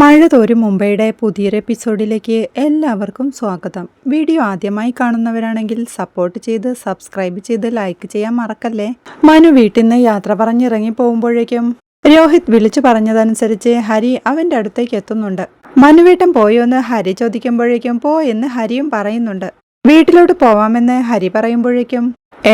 മഴ തോരും മുംബൈയുടെ പുതിയൊരു എപ്പിസോഡിലേക്ക് എല്ലാവർക്കും സ്വാഗതം. വീഡിയോ ആദ്യമായി കാണുന്നവരാണെങ്കിൽ സപ്പോർട്ട് ചെയ്ത് സബ്സ്ക്രൈബ് ചെയ്ത് ലൈക്ക് ചെയ്യാൻ മറക്കല്ലേ? മനു വീട്ടിൽ നിന്ന് യാത്ര പറഞ്ഞിറങ്ങി പോകുമ്പോഴേക്കും രോഹിത് വിളിച്ചു പറഞ്ഞതനുസരിച്ച് ഹരി അവന്റെ അടുത്തേക്ക് എത്തുന്നുണ്ട്. മനു മനുവേട്ടൻ പോയോന്ന് ഹരി ചോദിക്കുമ്പോഴേക്കും പോയെന്ന് ഹരിയും പറയുന്നുണ്ട്. വീട്ടിലോട്ട് പോവാമെന്ന് ഹരി പറയുമ്പോഴേക്കും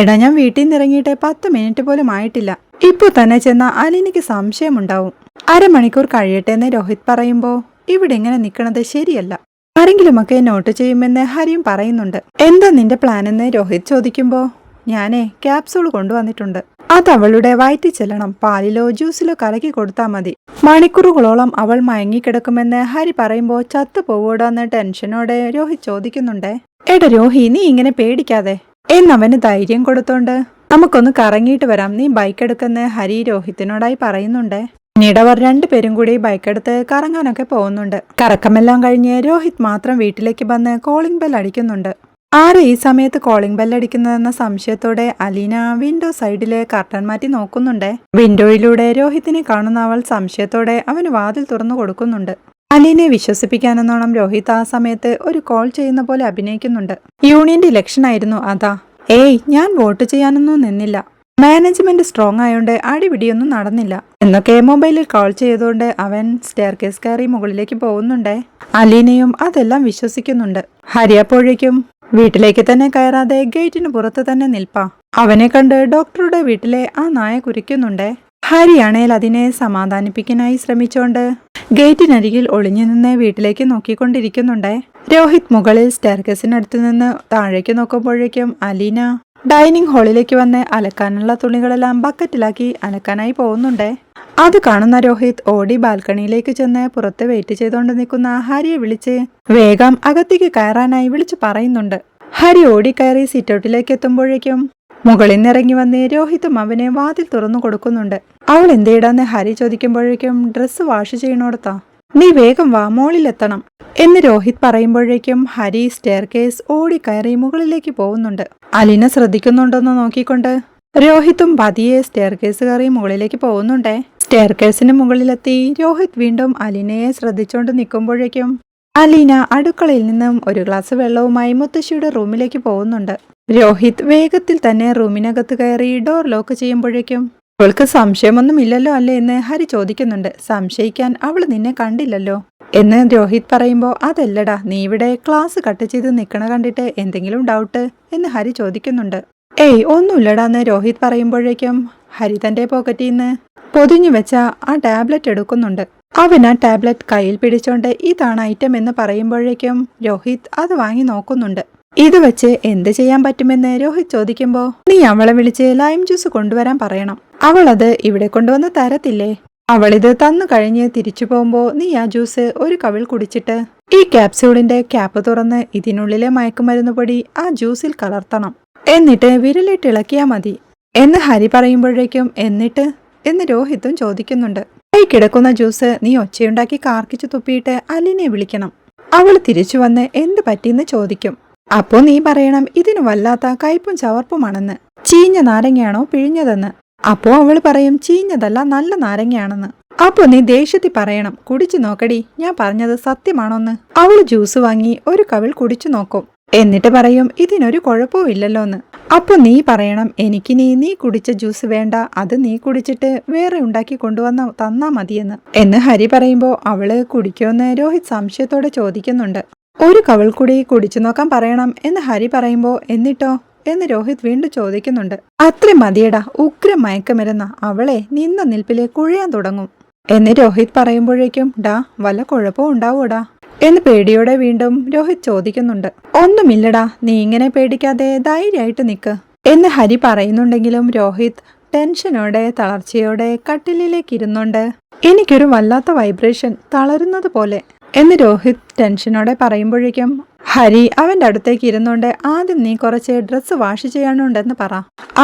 എടാ ഞാൻ വീട്ടിൽ നിന്ന് ഇറങ്ങിയിട്ട് പത്ത് മിനിറ്റ് പോലും ആയിട്ടില്ല. ഇപ്പൊ തന്നെ ചെന്ന അലിനിക്ക് സംശയമുണ്ടാവും. അരമണിക്കൂർ കഴിയട്ടെ എന്ന് രോഹിത് പറയുമ്പോ ഇവിടെ ഇങ്ങനെ നിൽക്കണത് ശരിയല്ല. ആരെങ്കിലുമൊക്കെ നോട്ട് ചെയ്യുമെന്ന് ഹരിയും പറയുന്നുണ്ട്. എന്താ നിന്റെ പ്ലാൻ എന്ന് രോഹിത് ചോദിക്കുമ്പോ ഞാനേ ക്യാപ്സൂൾ കൊണ്ടുവന്നിട്ടുണ്ട്. അത് അവളുടെ വയറ്റിൽ ചെല്ലണം. പാലിലോ ജ്യൂസിലോ കലക്കി കൊടുത്താൽ മതി. മണിക്കൂറുകളോളം അവൾ മയങ്ങിക്കിടക്കുമെന്ന് ഹരി പറയുമ്പോ ചത്തു പോവൂടാന്ന് ടെൻഷനോടെ രോഹിത് ചോദിക്കുന്നുണ്ടേ. എടാ രോഹി നീ ഇങ്ങനെ പേടിക്കാതെ. എന്നവന് ധൈര്യം കൊടുത്തോണ്ട് നമുക്കൊന്ന് കറങ്ങിയിട്ട് വരാം. നീ ബൈക്ക് എടുക്കുന്ന ഹരി രോഹിത്തിനോടായി പറയുന്നുണ്ട്. പിന്നീട് അവർ രണ്ടുപേരും കൂടി ബൈക്ക് എടുത്ത് കറങ്ങാനൊക്കെ പോകുന്നുണ്ട്. കറക്കമെല്ലാം കഴിഞ്ഞ് രോഹിത് മാത്രം വീട്ടിലേക്ക് വന്ന് കോളിംഗ് ബെൽ അടിക്കുന്നുണ്ട്. ആര് ഈ സമയത്ത് കോളിംഗ് ബെൽ അടിക്കുന്നതെന്ന സംശയത്തോടെ അലീന വിൻഡോ സൈഡിലെ കർട്ടൻ മാറ്റി നോക്കുന്നുണ്ട്. വിൻഡോയിലൂടെ രോഹിത്തിനെ കാണുന്ന അവൾ സംശയത്തോടെ അവന് വാതിൽ തുറന്നു കൊടുക്കുന്നുണ്ട്. അലീനെ വിശ്വസിപ്പിക്കാനെന്നോണം രോഹിത് ആ സമയത്ത് ഒരു കോൾ ചെയ്യുന്ന പോലെ അഭിനയിക്കുന്നുണ്ട്. യൂണിയന്റെ ഇലക്ഷൻ ആയിരുന്നു അതാ. ഏയ് ഞാൻ വോട്ട് ചെയ്യാനൊന്നും നിന്നില്ല. മാനേജ്മെന്റ് സ്ട്രോങ് ആയതുകൊണ്ട് അടിപിടിയൊന്നും നടന്നില്ല. എന്നൊക്കെ മൊബൈലിൽ കോൾ ചെയ്തുകൊണ്ട് അവൻ സ്റ്റെയർ കേസ് കയറി മുകളിലേക്ക് പോകുന്നുണ്ടേ. അലീനയും അതെല്ലാം വിശ്വസിക്കുന്നുണ്ട്. ഹരിയപ്പോഴേക്കും വീട്ടിലേക്ക് തന്നെ കയറാതെ ഗേറ്റിന് പുറത്ത് തന്നെ നിൽപ്പാ. അവനെ കണ്ട് ഡോക്ടറുടെ വീട്ടിലെ ആ നായ കുരിക്കുന്നുണ്ടേ. ഹരിയാണേൽ അതിനെ സമാധാനിപ്പിക്കാനായി ശ്രമിച്ചുകൊണ്ട് ഗേറ്റിനരികിൽ ഒളിഞ്ഞു നിന്ന് വീട്ടിലേക്ക് നോക്കിക്കൊണ്ടിരിക്കുന്നുണ്ടേ. രോഹിത് മുകളിൽ സ്റ്റെയർകേസിനടുത്ത് നിന്ന് താഴേക്ക് നോക്കുമ്പോഴേക്കും അലീന ഡൈനിങ് ഹാളിലേക്ക് വന്ന് അലക്കാനുള്ള തുണികളെല്ലാം ബക്കറ്റിലാക്കി അലക്കാനായി പോകുന്നുണ്ടേ. അത് കാണുന്ന രോഹിത് ഓടി ബാൽക്കണിയിലേക്ക് ചെന്ന് പുറത്ത് വെയിറ്റ് ചെയ്തുകൊണ്ട് നിൽക്കുന്ന ഹരിയെ വിളിച്ച് വേഗം അകത്തേക്ക് കയറാനായി വിളിച്ചു പറയുന്നുണ്ട്. ഹരി ഓടിക്കയറി സിറ്റൗട്ടിലേക്ക് എത്തുമ്പോഴേക്കും മുകളിൽ നിന്നിറങ്ങി വന്ന് രോഹിത്തും അവനെ വാതിൽ തുറന്നു കൊടുക്കുന്നുണ്ട്. അവൾ എന്തേടാന്ന് ഹരി ചോദിക്കുമ്പോഴേക്കും ഡ്രസ്സ് വാഷ് ചെയ്യണോടത്താ. നീ വേഗം വാ മോളിലെത്തണം. എന്ന് രോഹിത് പറയുമ്പോഴേക്കും ഹരി സ്റ്റെയർ കേസ് ഓടിക്കയറി മുകളിലേക്ക് പോകുന്നുണ്ട്. അലിന ശ്രദ്ധിക്കുന്നുണ്ടെന്ന് നോക്കിക്കൊണ്ട്. രോഹിത്തും പതിയെ സ്റ്റെയർ കേസ് കയറി മുകളിലേക്ക് പോകുന്നുണ്ടേ. സ്റ്റെയർ കേസിന് മുകളിലെത്തി രോഹിത് വീണ്ടും അലിനയെ ശ്രദ്ധിച്ചുകൊണ്ട് നിൽക്കുമ്പോഴേക്കും അലീന അടുക്കളയിൽ നിന്നും ഒരു ഗ്ലാസ് വെള്ളവുമായി മുത്തശ്ശിയുടെ റൂമിലേക്ക് പോകുന്നുണ്ട്. രോഹിത് വേഗത്തിൽ തന്നെ റൂമിനകത്ത് കയറി ഡോർ ലോക്ക് ചെയ്യുമ്പോഴേക്കും അവൾക്ക് സംശയമൊന്നും ഇല്ലല്ലോ അല്ലേ എന്ന് ഹരി ചോദിക്കുന്നുണ്ട്. സംശയിക്കാൻ അവൾ നിന്നെ കണ്ടില്ലല്ലോ? എന്ന് രോഹിത് പറയുമ്പോൾ അതല്ലടാ നീ ഇവിടെ ക്ലാസ് കട്ട് ചെയ്ത് നിൽക്കണ കണ്ടിട്ട് എന്തെങ്കിലും ഡൗട്ട് എന്ന് ഹരി ചോദിക്കുന്നുണ്ട്. ഏയ് ഒന്നുമില്ലടാ എന്ന് രോഹിത് പറയുമ്പോഴേക്കും ഹരി തന്റെ പോക്കറ്റിൽ നിന്ന് പൊതിഞ്ഞു വെച്ച ആ ടാബ്ലറ്റ് എടുക്കുന്നുണ്ട്. അവൻ ആ ടാബ്ലറ്റ് കയ്യിൽ പിടിച്ചോണ്ട് ഇതാണ് ഐറ്റം എന്ന് പറയുമ്പോഴേക്കും രോഹിത് അത് വാങ്ങി നോക്കുന്നുണ്ട്. ഇത് വെച്ച് എന്ത് ചെയ്യാൻ പറ്റുമെന്ന് രോഹിത് ചോദിക്കുമ്പോ നീ അവളെ വിളിച്ച് ലൈം ജ്യൂസ് കൊണ്ടുവരാൻ പറയണം. അവൾ അത് ഇവിടെ കൊണ്ടുവന്ന് തരത്തില്ലേ? അവളിത് തന്നു കഴിഞ്ഞ് തിരിച്ചു പോകുമ്പോ നീ ആ ജ്യൂസ് ഒരു കവിൾ കുടിച്ചിട്ട് ഈ ക്യാപ്സ്യൂളിന്റെ ക്യാപ്പ് തുറന്ന് ഇതിനുള്ളിലെ മയക്കുമരുന്ന് പൊടി ആ ജ്യൂസിൽ കലർത്തണം. എന്നിട്ട് വിരലിട്ട് ഇളക്കിയാ മതി. എന്ന് ഹരി പറയുമ്പോഴേക്കും എന്നിട്ട് എന്ന് രോഹിത്തും ചോദിക്കുന്നുണ്ട്. കൈ കിടക്കുന്ന ജ്യൂസ് നീ ഒച്ചയുണ്ടാക്കി കാർക്കിച്ചു തുപ്പിയിട്ട് അലിനെ വിളിക്കണം. അവൾ തിരിച്ചു വന്ന് എന്ത് പറ്റിയെന്ന് ചോദിക്കും. അപ്പോ നീ പറയണം ഇതിന് വല്ലാത്ത കയ്പും ചവർപ്പുമാണെന്ന്. ചീഞ്ഞ നാരങ്ങയാണോ പിഴിഞ്ഞതെന്ന്. അപ്പോ അവൾ പറയും ചീഞ്ഞതല്ല നല്ല നാരങ്ങയാണെന്ന്. അപ്പോ നീ ദേഷ്യത്തിൽ പറയണം കുടിച്ചു നോക്കടി ഞാൻ പറഞ്ഞത് സത്യമാണോന്ന്. അവൾ ജ്യൂസ് വാങ്ങി ഒരു കവിൾ കുടിച്ചു നോക്കും. എന്നിട്ട് പറയും ഇതിനൊരു കുഴപ്പവും ഇല്ലല്ലോന്ന്. അപ്പൊ നീ പറയണം എനിക്കിനി നീ കുടിച്ച ജ്യൂസ് വേണ്ട അത് നീ കുടിച്ചിട്ട് വേറെ ഉണ്ടാക്കി കൊണ്ടുവന്ന തന്നാ മതിയെന്ന്. എന്ന് ഹരി പറയുമ്പോ അവൾ കുടിക്കുമെന്ന് രോഹിത് സംശയത്തോടെ ചോദിക്കുന്നുണ്ട്. ഒരു കവൾ കൂടി കുടിച്ചു നോക്കാൻ പറയണം എന്ന് ഹരി പറയുമ്പോ എന്നിട്ടോ? എന്ന് രോഹിത് വീണ്ടും ചോദിക്കുന്നുണ്ട്. അത്ര മതിയടാ ഉഗ്ര മയക്കമരുന്ന. അവളെ നിന്ന നിൽപ്പിലെ കുഴയാൻ തുടങ്ങും. എന്ന് രോഹിത് പറയുമ്പോഴേക്കും ഡാ വല്ല കുഴപ്പവും ഉണ്ടാവൂടാ? എന്ന് പേടിയോടെ വീണ്ടും രോഹിത് ചോദിക്കുന്നുണ്ട്. ഒന്നുമില്ലടാ നീ ഇങ്ങനെ പേടിക്കാതെ ധൈര്യമായിട്ട് നിക്ക്. എന്ന് ഹരി പറയുന്നുണ്ടെങ്കിലും രോഹിത് ടെൻഷനോടെ തളർച്ചയോടെ കട്ടിലിലേക്ക് ഇരുന്നുണ്ട്. എനിക്കൊരു വല്ലാത്ത വൈബ്രേഷൻ തളരുന്നത് പോലെ. എന്ന് രോഹിത് ടെൻഷനോടെ പറയുമ്പോഴേക്കും ഹരി അവന്റെ അടുത്തേക്ക് ഇരുന്നുകൊണ്ട് ആദ്യം നീ കുറച്ച് ഡ്രസ്സ് വാഷ് ചെയ്യാനുണ്ടെന്ന് പറ.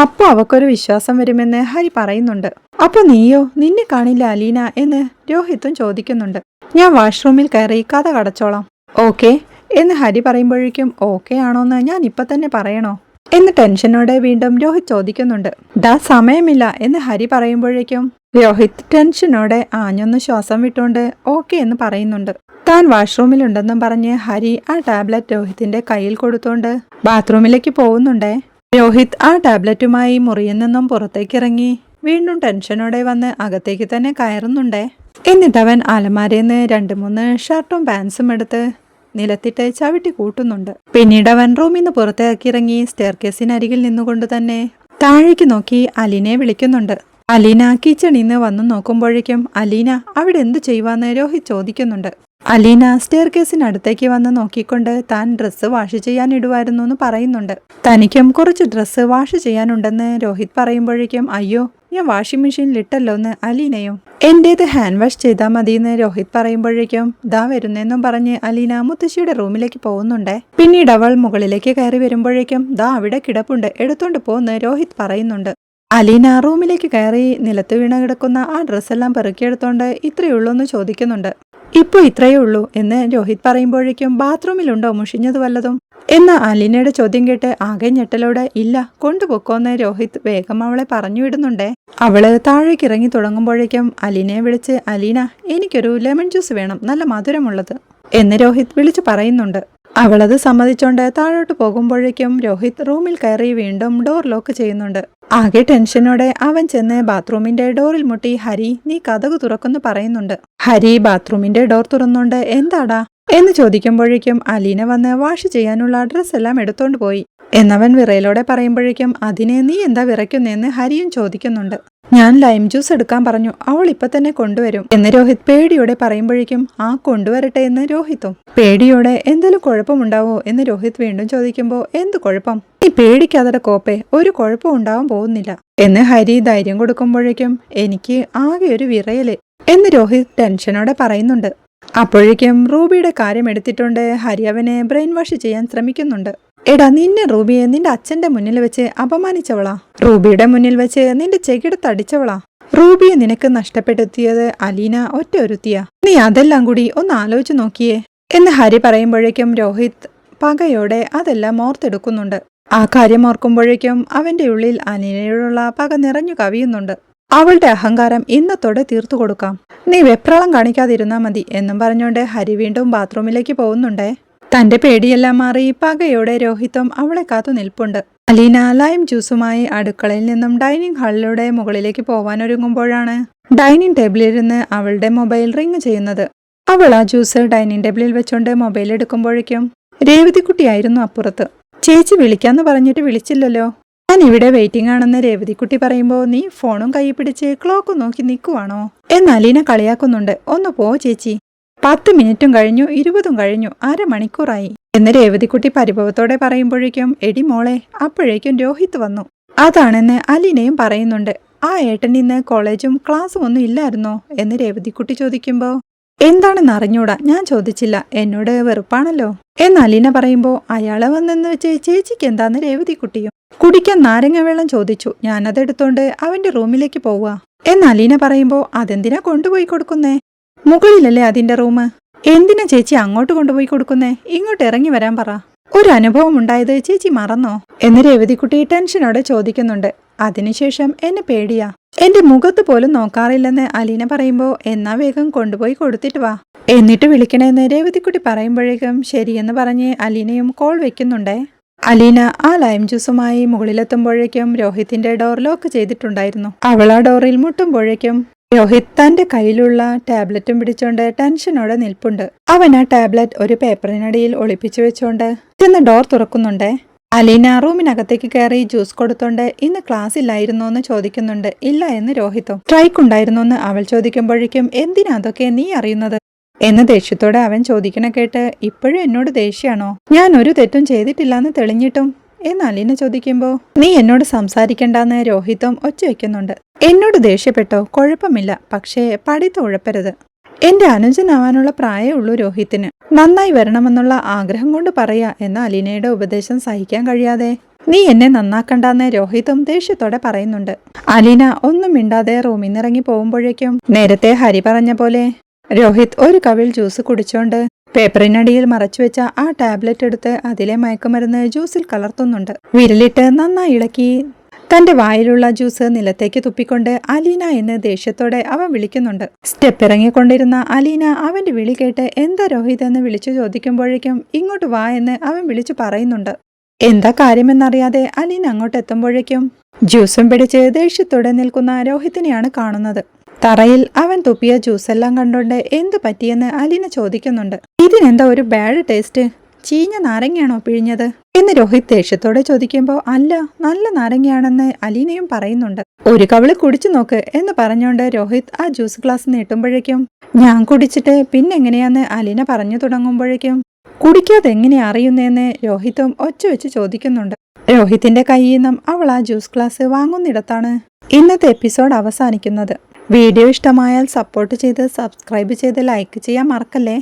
അപ്പോൾ അവക്കൊരു വിശ്വാസം വരുമെന്ന് ഹരി പറയുന്നുണ്ട്. അപ്പൊ നീയോ? നിന്നെ കാണില്ല അലീന എന്ന് രോഹിത്തും ചോദിക്കുന്നുണ്ട്. ഞാൻ വാഷ്റൂമിൽ കയറി കഥ കടച്ചോളാം. ഓക്കെ? എന്ന് ഹരി പറയുമ്പോഴേക്കും ഓക്കെ ആണോന്ന് ഞാൻ ഇപ്പൊ തന്നെ പറയണോ? എന്ന് ടെൻഷനോടെ വീണ്ടും രോഹിത് ചോദിക്കുന്നുണ്ട്. ദാ സമയമില്ല എന്ന് ഹരി പറയുമ്പോഴേക്കും രോഹിത് ടെൻഷനോടെ ആഞ്ഞൊന്ന് ശ്വാസം വിട്ടുകൊണ്ട് ഓക്കെ എന്ന് പറയുന്നുണ്ട്. താൻ വാഷ്റൂമിലുണ്ടെന്നും പറഞ്ഞ് ഹരി ആ ടാബ്ലറ്റ് രോഹിത്തിന്റെ കയ്യിൽ കൊടുത്തോണ്ട് ബാത്റൂമിലേക്ക് പോകുന്നുണ്ടേ. രോഹിത് ആ ടാബ്ലറ്റുമായി മുറിയിൽ നിന്നും പുറത്തേക്കിറങ്ങി വീണ്ടും ടെൻഷനോടെ വന്ന് അകത്തേക്ക് തന്നെ കയറുന്നുണ്ടേ. എന്നിട്ടവൻ അലമാരയിൽ നിന്ന് രണ്ട് മൂന്ന് ഷർട്ടും പാൻസും എടുത്ത് നിലത്തിട്ട് ചവിട്ടി കൂട്ടുന്നുണ്ട്. പിന്നീട് അവൻ റൂമിൽ നിന്ന് പുറത്തേക്ക് ഇറങ്ങി സ്റ്റെയർകേസിനരികിൽ നിന്നുകൊണ്ട് തന്നെ താഴേക്ക് നോക്കി അലീനയെ വിളിക്കുന്നുണ്ട്. അലീന കിച്ചണിൽ നിന്ന് വന്നു നോക്കുമ്പോഴേക്കും അലീന അവിടെ എന്തു ചെയ്യുവാന്ന്? രോഹിത് ചോദിക്കുന്നുണ്ട്. അലീന സ്റ്റെയർ കേസിനടുത്തേക്ക് വന്ന് നോക്കിക്കൊണ്ട് താൻ ഡ്രസ്സ് വാഷ് ചെയ്യാൻ ഇടുമായിരുന്നു എന്ന് പറയുന്നുണ്ട്. തനിക്കും കുറച്ച് ഡ്രസ്സ് വാഷ് ചെയ്യാനുണ്ടെന്ന് രോഹിത് പറയുമ്പോഴേക്കും അയ്യോ ഞാൻ വാഷിംഗ് മെഷീനിൽ ഇട്ടല്ലോ എന്ന് അലീനയും എന്റേത് ഹാൻഡ് വാഷ് ചെയ്താൽ മതിയെന്ന് രോഹിത് പറയുമ്പോഴേക്കും ദാ വരുന്നെന്നും പറഞ്ഞ് അലീന മുത്തശ്ശിയുടെ റൂമിലേക്ക് പോകുന്നുണ്ടേ. പിന്നീട് അവൾ മുകളിലേക്ക് കയറി വരുമ്പോഴേക്കും ദാ അവിടെ കിടപ്പുണ്ട് എടുത്തോണ്ട് പോന്ന് രോഹിത് പറയുന്നുണ്ട്. അലീന റൂമിലേക്ക് കയറി നിലത്ത് വീണ കിടക്കുന്ന ആ ഡ്രസ്സെല്ലാം പെറുക്കിയെടുത്തോണ്ട് ഇത്രയുള്ളൂ എന്ന് ചോദിക്കുന്നുണ്ട്. ഇപ്പൊ ഇത്രയേ ഉള്ളൂ എന്ന് രോഹിത് പറയുമ്പോഴേക്കും ബാത്റൂമിലുണ്ടോ? മുഷിഞ്ഞത് വല്ലതും? എന്ന അലിനയുടെ ചോദ്യം കേട്ട് ആകെ ഞെട്ടലോടെ ഇല്ല കൊണ്ടുപോക്കോന്ന് രോഹിത് വേഗം അവളെ പറഞ്ഞു വിടുന്നുണ്ടേ. അവൾ താഴേക്ക് ഇറങ്ങി തുടങ്ങുമ്പോഴേക്കും അലിനെ വിളിച്ച് അലീന എനിക്കൊരു ലെമൺ ജ്യൂസ് വേണം നല്ല മധുരമുള്ളത്. എന്ന് രോഹിത് വിളിച്ചു പറയുന്നുണ്ട്. അവളത് സമ്മതിച്ചോണ്ട് താഴോട്ട് പോകുമ്പോഴേക്കും രോഹിത് റൂമിൽ കയറി വീണ്ടും ഡോർ ലോക്ക് ചെയ്യുന്നുണ്ട്. ആകെ ടെൻഷനോടെ അവൻ ചെന്ന് ബാത്റൂമിന്റെ ഡോറിൽ മുട്ടി ഹരി നീ കഥകു തുറക്കുന്നു പറയുന്നുണ്ട്. ഹരി ബാത്റൂമിന്റെ ഡോർ തുറന്നുകൊണ്ട് എന്താടാ എന്ന് ചോദിക്കുമ്പോഴേക്കും അലീന വന്ന് വാഷ് ചെയ്യാനുള്ള അഡ്രസ് എല്ലാം എടുത്തോണ്ട് പോയി. എന്നവൻ വിറയലോടെ പറയുമ്പോഴേക്കും അതിനെ നീ എന്താ വിറയ്ക്കുന്നതെന്ന് ഹരിയും ചോദിക്കുന്നുണ്ട്. ഞാൻ ലൈം ജ്യൂസ് എടുക്കാൻ പറഞ്ഞു അവൾ ഇപ്പൊ തന്നെ കൊണ്ടുവരും. എന്ന് രോഹിത് പേടിയോടെ പറയുമ്പോഴേക്കും ആ കൊണ്ടുവരട്ടെ എന്ന് രോഹിത്തും. പേടിയോടെ എന്തെങ്കിലും കുഴപ്പമുണ്ടാവോ? എന്ന് രോഹിത് വീണ്ടും ചോദിക്കുമ്പോൾ എന്ത് കുഴപ്പം? നീ പേടിക്കാതെ കോപ്പെ ഒരു കുഴപ്പം ഉണ്ടാവാൻ പോകുന്നില്ല. എന്ന് ഹരി ധൈര്യം കൊടുക്കുമ്പോഴേക്കും എനിക്ക് ആകെ ഒരു വിറയൽ. എന്ന് രോഹിത് ടെൻഷനോടെ പറയുന്നുണ്ട്. അപ്പോഴേക്കും റൂബിയുടെ കാര്യം എടുത്തിട്ടുണ്ട്. ഹരി അവനെ ബ്രെയിൻ വാഷ് ചെയ്യാൻ ശ്രമിക്കുന്നുണ്ട്. എടാ നിന്നെ റൂബിയെ നിന്റെ അച്ഛന്റെ മുന്നിൽ വെച്ച് അപമാനിച്ചവളാ. റൂബിയുടെ മുന്നിൽ വെച്ച് നിന്റെ ചെകിടത്തടിച്ചവളാ. റൂബിയെ നിനക്ക് നഷ്ടപ്പെടുത്തിയത് അലീന ഒറ്റ ഒരുത്തിയ നീ അതെല്ലാം കൂടി ഒന്ന് ആലോചിച്ചു നോക്കിയേ. എന്ന് ഹരി പറയുമ്പോഴേക്കും രോഹിത് പകയോടെ അതെല്ലാം ഓർത്തെടുക്കുന്നുണ്ട്. ആ കാര്യം ഓർക്കുമ്പോഴേക്കും അവന്റെ ഉള്ളിൽ അലീനയോടുള്ള പക നിറഞ്ഞു കവിയുന്നുണ്ട്. അവളുടെ അഹങ്കാരം ഇന്നത്തോടെ തീർത്തു കൊടുക്കാം. നീ വെപ്രളം കാണിക്കാതിരുന്നാ മതി എന്നും പറഞ്ഞോണ്ട് ഹരി വീണ്ടും ബാത്റൂമിലേക്ക് പോകുന്നുണ്ടേ. തന്റെ പേടിയെല്ലാം മാറി പകയോടെ രോഹിത്തും അവളെ കാത്തു നിൽപ്പുണ്ട്. അലീന ലൈം ജ്യൂസുമായി അടുക്കളയിൽ നിന്നും ഡൈനിങ് ഹാളിലൂടെ മുകളിലേക്ക് പോവാനൊരുങ്ങുമ്പോഴാണ് ഡൈനിങ് ടേബിളിലിരുന്ന് അവളുടെ മൊബൈൽ റിങ് ചെയ്യുന്നത്. അവൾ ആ ജ്യൂസ് ഡൈനിങ് ടേബിളിൽ വെച്ചോണ്ട് മൊബൈൽ എടുക്കുമ്പോഴേക്കും രേവതിക്കുട്ടിയായിരുന്നു അപ്പുറത്ത്. ചേച്ചി വിളിക്കാന്ന് പറഞ്ഞിട്ട് വിളിച്ചില്ലല്ലോ. ഇവിടെ വെയിറ്റിംഗ് ആണെന്ന് രേവതിക്കുട്ടി പറയുമ്പോൾ നീ ഫോണും കൈ പിടിച്ച് ക്ലോക്കും നോക്കി നിൽക്കുവാണോ എന്ന് അലീന കളിയാക്കുന്നുണ്ട്. ഒന്ന് പോ ചേച്ചി. പത്ത് മിനിറ്റും കഴിഞ്ഞു ഇരുപതും കഴിഞ്ഞു അരമണിക്കൂറായി. എന്ന് രേവതിക്കുട്ടി പരിഭവത്തോടെ പറയുമ്പോഴേക്കും എടി മോളെ അപ്പോഴേക്കും രോഹിത് വന്നു. അതാണെന്ന് അലീനയും പറയുന്നുണ്ട്. ആ ഏട്ടൻ ഇന്ന് കോളേജും ക്ലാസ്സും ഒന്നും ഇല്ലായിരുന്നോ? എന്ന് രേവതിക്കുട്ടി ചോദിക്കുമ്പോ എന്താണെന്ന് അറിഞ്ഞൂടാ? ഞാൻ ചോദിച്ചില്ല. എന്നോട് വെറുപ്പാണല്ലോ. എന്ന് അലീന പറയുമ്പോ അയാളെ വന്നെന്ന് വെച്ച് ചേച്ചിക്ക് എന്താന്ന് രേവതിക്കുട്ടിയും? കുടിക്കാൻ നാരങ്ങ വെള്ളം ചോദിച്ചു. ഞാനതെടുത്തോണ്ട് അവന്റെ റൂമിലേക്ക് പോവാ. എന്ന് അലീന പറയുമ്പോ അതെന്തിനാ കൊണ്ടുപോയി കൊടുക്കുന്നേ? മുകളിലല്ലേ അതിന്റെ റൂം എന്തിനാ ചേച്ചി അങ്ങോട്ട് കൊണ്ടുപോയി കൊടുക്കുന്നേ? ഇങ്ങോട്ട് ഇറങ്ങി വരാൻ പറ. ഒരു അനുഭവം ഉണ്ടായത് ചേച്ചി മറന്നോ? എന്ന് രേവതിക്കുട്ടി ടെൻഷനോടെ ചോദിക്കുന്നുണ്ട്. അതിനുശേഷം എന്നെ പേടിയാ. എന്റെ മുഖത്ത് പോലും നോക്കാറില്ലെന്ന് അലീന പറയുമ്പോ എന്നാ വേഗം കൊണ്ടുപോയി കൊടുത്തിട്ട് വാ. എന്നിട്ട് വിളിക്കണേന്ന് രേവതിക്കുട്ടി പറയുമ്പോഴേക്കും ശരിയെന്ന് പറഞ്ഞ് അലീനയും കോൾ വെക്കുന്നുണ്ടേ. അലീന ആ ലൈം ജ്യൂസുമായി മുകളിലെത്തുമ്പോഴേക്കും രോഹിത്തിന്റെ ഡോർ ലോക്ക് ചെയ്തിട്ടുണ്ടായിരുന്നു. അവൾ ആ ഡോറിൽ മുട്ടുമ്പോഴേക്കും രോഹിത് തന്റെ കയ്യിലുള്ള ടാബ്ലറ്റും പിടിച്ചോണ്ട് ടെൻഷനോടെ നിൽപ്പുണ്ട്. അവൻ ആ ടാബ്ലറ്റ് ഒരു പേപ്പറിനടിയിൽ ഒളിപ്പിച്ചു വെച്ചോണ്ട് ചെന്ന് ഡോർ തുറക്കുന്നുണ്ട്. അലീന റൂമിനകത്തേക്ക് കയറി ജ്യൂസ് കൊടുത്തോണ്ട് ഇന്ന് ക്ലാസ് ഇല്ലായിരുന്നോ എന്ന് ചോദിക്കുന്നുണ്ട്. ഇല്ല എന്ന് രോഹിത്തും സ്ട്രൈക്ക് ഉണ്ടായിരുന്നോ എന്ന് അവൾ ചോദിക്കുമ്പോഴേക്കും എന്തിനാ അതൊക്കെ നീ അറിയുന്നത്? എന്ന് ദേഷ്യത്തോടെ അവൻ ചോദിക്കണ കേട്ട് ഇപ്പോഴും എന്നോട് ദേഷ്യാണോ ഞാൻ ഒരു തെറ്റും ചെയ്തിട്ടില്ലാന്ന് തെളിഞ്ഞിട്ടും? എന്ന് അലീന ചോദിക്കുമ്പോ നീ എന്നോട് സംസാരിക്കണ്ടെന്ന് രോഹിത്തും ഒച്ച വെക്കുന്നുണ്ട്. എന്നോട് ദേഷ്യപ്പെട്ടോ? കുഴപ്പമില്ല. പക്ഷേ പഠിത്തം ഉഴപ്പരുത്. എന്റെ അനുജനാവാനുള്ള പ്രായമുള്ളൂ രോഹിത്തിന്. നന്നായി വരണമെന്നുള്ള ആഗ്രഹം കൊണ്ട് പറയാ എന്ന അലീനയുടെ ഉപദേശം സഹിക്കാൻ കഴിയാതെ. നീ എന്നെ നന്നാക്കണ്ടെന്ന് രോഹിതും ദേഷ്യത്തോടെ പറയുന്നുണ്ട്. അലീന ഒന്നും മിണ്ടാതെ റൂമിൽ നിന്നിറങ്ങി പോകുമ്പോഴേക്കും നേരത്തെ ഹരി പറഞ്ഞ പോലെ രോഹിത് ഒരു കവിൾ ജ്യൂസ് കുടിച്ചോണ്ട് പേപ്പറിനടിയിൽ മറച്ചുവെച്ച ആ ടാബ്ലറ്റ് എടുത്ത് അതിലെ മയക്കുമരുന്ന് ജ്യൂസിൽ കലർത്തുന്നുണ്ട്. വിരലിട്ട് നന്നായി ഇളക്കി തന്റെ വായിലുള്ള ജ്യൂസ് നിലത്തേക്ക് തുപ്പിക്കൊണ്ട് അലീന എന്ന് ദേഷ്യത്തോടെ അവൻ വിളിക്കുന്നുണ്ട്. സ്റ്റെപ്പ് ഇറങ്ങിക്കൊണ്ടിരുന്ന അലീന അവന്റെ വിളി കേട്ട് എന്താ രോഹിത് എന്ന് വിളിച്ചു ചോദിക്കുമ്പോഴേക്കും ഇങ്ങോട്ട് വാ എന്ന് അവൻ വിളിച്ചു പറയുന്നുണ്ട്. എന്താ കാര്യമെന്നറിയാതെ അലീന അങ്ങോട്ട് എത്തുമ്പോഴേക്കും ജ്യൂസും പിടിച്ച് ദേഷ്യത്തോടെ നിൽക്കുന്ന രോഹിത്തിനെയാണ് കാണുന്നത്. തറയിൽ അവൻ തുപ്പിയ ജ്യൂസെല്ലാം കണ്ടുകൊണ്ട് എന്ത് പറ്റിയെന്ന് അലീന ചോദിക്കുന്നുണ്ട്. ഇതിനെന്താ ഒരു ബാഡ് ടേസ്റ്റ് ചീഞ്ഞ നാരങ്ങയാണോ പിഴിഞ്ഞത്? എന്ന് രോഹിത് ദേഷ്യത്തോടെ ചോദിക്കുമ്പോൾ അല്ല നല്ല നാരങ്ങയാണെന്ന് അലീനയും പറയുന്നുണ്ട്. ഒരു കവിൾ കുടിച്ചു നോക്ക് എന്ന് പറഞ്ഞുകൊണ്ട് രോഹിത് ആ ജ്യൂസ് ഗ്ലാസ് നീട്ടുമ്പോഴേക്കും ഞാൻ കുടിച്ചിട്ട് പിന്നെ പിന്നെങ്ങനെയാന്ന് അലീന പറഞ്ഞു തുടങ്ങുമ്പോഴേക്കും കുടിക്കാതെ എങ്ങനെ അറിയുന്നതെന്ന് രോഹിത്തും ഒച്ച വെച്ച് ചോദിക്കുന്നുണ്ട്. രോഹിത്തിന്റെ കയ്യിൽ നിന്നും അവൾ ആ ജ്യൂസ് ഗ്ലാസ് വാങ്ങുന്നിടത്താണ് ഇന്നത്തെ എപ്പിസോഡ് അവസാനിക്കുന്നത്. വീഡിയോ ഇഷ്ടമായാൽ സപ്പോർട്ട് ചെയ്ത് സബ്സ്ക്രൈബ് ചെയ്ത് ലൈക്ക് ചെയ്യാൻ മറക്കല്ലേ?